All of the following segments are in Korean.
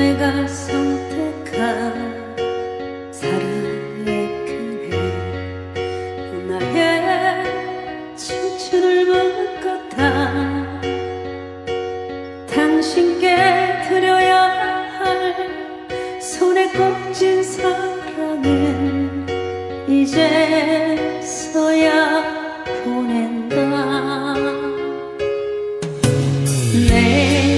내가 선택한 사랑의 그늘. 나의青春을 묻었다 당신께 드려야 할 손에 꼽진 사랑은 이제서야 보낸다. 내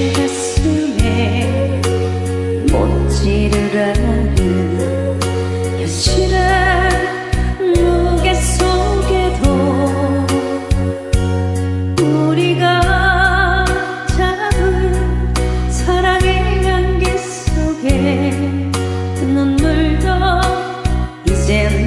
стены